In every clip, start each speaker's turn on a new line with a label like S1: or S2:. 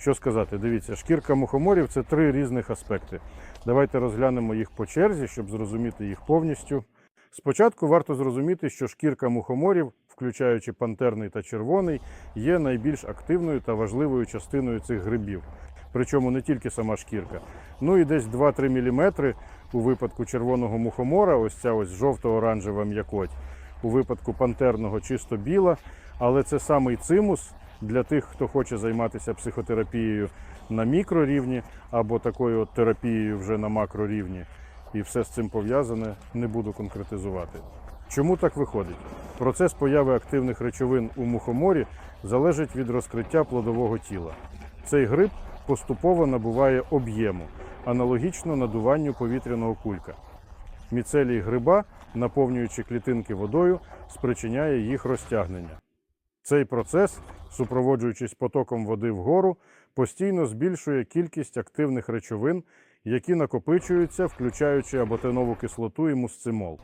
S1: Що сказати? Дивіться, шкірка мухоморів це три різних аспекти. Давайте розглянемо їх по черзі, щоб зрозуміти їх повністю. Спочатку варто зрозуміти, що шкірка мухоморів, включаючи пантерний та червоний, є найбільш активною та важливою частиною цих грибів. Причому не тільки сама шкірка. Ну і десь 2-3 мм у випадку червоного мухомора, ось ця ось жовто-оранжева м'якоть, у випадку пантерного чисто біла, але це самий цимус для тих, хто хоче займатися психотерапією на мікрорівні або такою от терапією вже на макрорівні. І все з цим пов'язане, не буду конкретизувати. Чому так виходить? Процес появи активних речовин у мухоморі залежить від розкриття плодового тіла. Цей гриб поступово набуває об'єму, аналогічно надуванню повітряного кулька. Міцелій гриба, наповнюючи клітинки водою, спричиняє їх розтягнення. Цей процес, супроводжуючись потоком води вгору, постійно збільшує кількість активних речовин, які накопичуються, включаючи аботенову кислоту і мусцимол.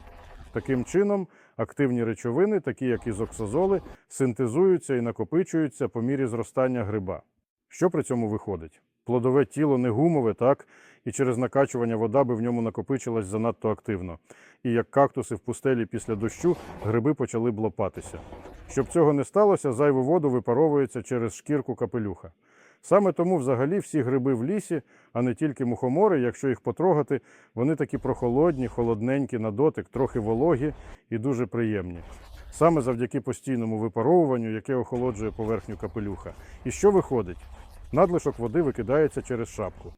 S1: Таким чином, активні речовини, такі як ізоксазоли, синтезуються і накопичуються по мірі зростання гриба. Що при цьому виходить? Плодове тіло не гумове, так, і через накачування вода би в ньому накопичилась занадто активно. І як кактуси в пустелі після дощу, гриби почали б лопатися. Щоб цього не сталося, зайву воду випаровується через шкірку капелюха. Саме тому взагалі всі гриби в лісі, а не тільки мухомори, якщо їх потрогати, вони такі прохолодні, холодненькі на дотик, трохи вологі і дуже приємні. Саме завдяки постійному випаровуванню, яке охолоджує поверхню капелюха. І що виходить? Надлишок води викидається через шапку.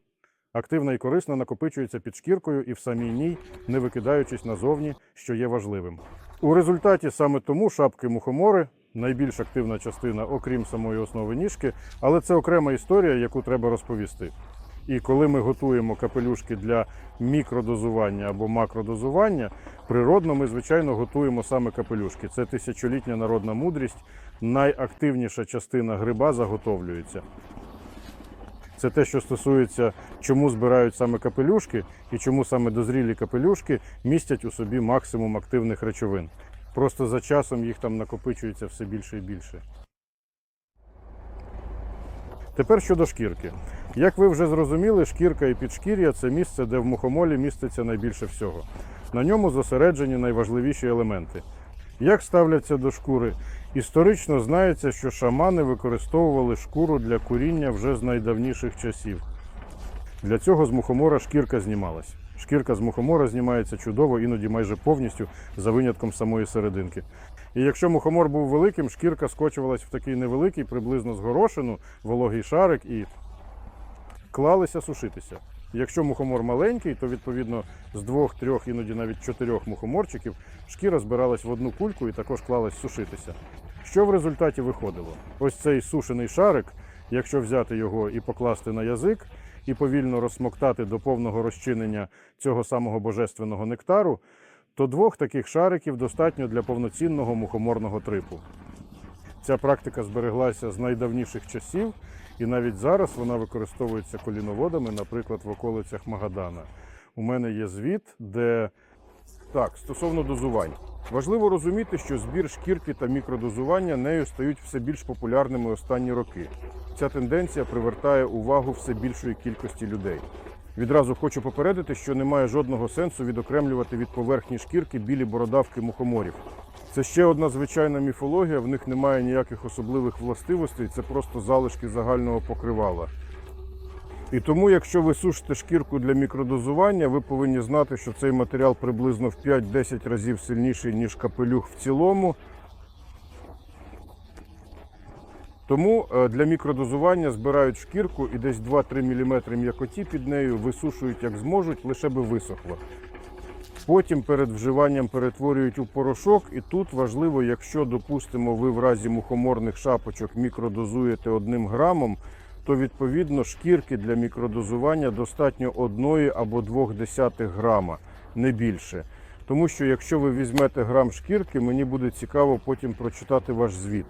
S1: Активна і корисна накопичується під шкіркою і в самій ній, не викидаючись назовні, що є важливим. У результаті саме тому шапки мухомори найбільш активна частина, окрім самої основи ніжки, але це окрема історія, яку треба розповісти. І коли ми готуємо капелюшки для мікродозування або макродозування, природно ми, звичайно, готуємо саме капелюшки. Це тисячолітня народна мудрість. Найактивніша частина гриба заготовлюється. Це те, що стосується, чому збирають саме капелюшки і чому саме дозрілі капелюшки містять у собі максимум активних речовин. Просто за часом їх там накопичується все більше і більше. Тепер щодо шкірки. Як ви вже зрозуміли, шкірка і підшкір'я це місце, де в мухомолі міститься найбільше всього. На ньому зосереджені найважливіші елементи. Як ставляться до шкури? Історично знається, що шамани використовували шкуру для куріння вже з найдавніших часів. Для цього з мухомора шкірка знімалась. Шкірка з мухомора знімається чудово, іноді майже повністю, за винятком самої серединки. І якщо мухомор був великим, шкірка скочувалась в такий невеликий, приблизно з горошину, вологий шарик і клалися сушитися. Якщо мухомор маленький, то відповідно з двох, трьох, іноді навіть чотирьох мухоморчиків шкіра збиралась в одну кульку і також клалась сушитися. Що в результаті виходило? Ось цей сушений шарик, якщо взяти його і покласти на язик, і повільно розсмоктати до повного розчинення цього самого божественного нектару, то двох таких шариків достатньо для повноцінного мухоморного трипу. Ця практика збереглася з найдавніших часів, і навіть зараз вона використовується коліноводами, наприклад, в околицях Магадана. У мене є звіт, де так, стосовно дозувань. Важливо розуміти, що збір шкірки та мікродозування нею стають все більш популярними останні роки. Ця тенденція привертає увагу все більшої кількості людей. Відразу хочу попередити, що немає жодного сенсу відокремлювати від поверхні шкірки білі бородавки мухоморів. Це ще одна звичайна міфологія, в них немає ніяких особливих властивостей, це просто залишки загального покривала. І тому, якщо ви сушите шкірку для мікродозування, ви повинні знати, що цей матеріал приблизно в 5-10 разів сильніший, ніж капелюх в цілому. Тому е, для мікродозування збирають шкірку і десь 2-3 мм м'якоті під нею висушують як зможуть, лише би висохло. Потім перед вживанням перетворюють у порошок, і тут важливо, якщо, допустимо, ви в разі мухоморних шапочок мікродозуєте одним грамом, то відповідно шкірки для мікродозування достатньо одної або двох десятих грама, не більше. Тому що якщо ви візьмете грам шкірки, мені буде цікаво потім прочитати ваш звіт.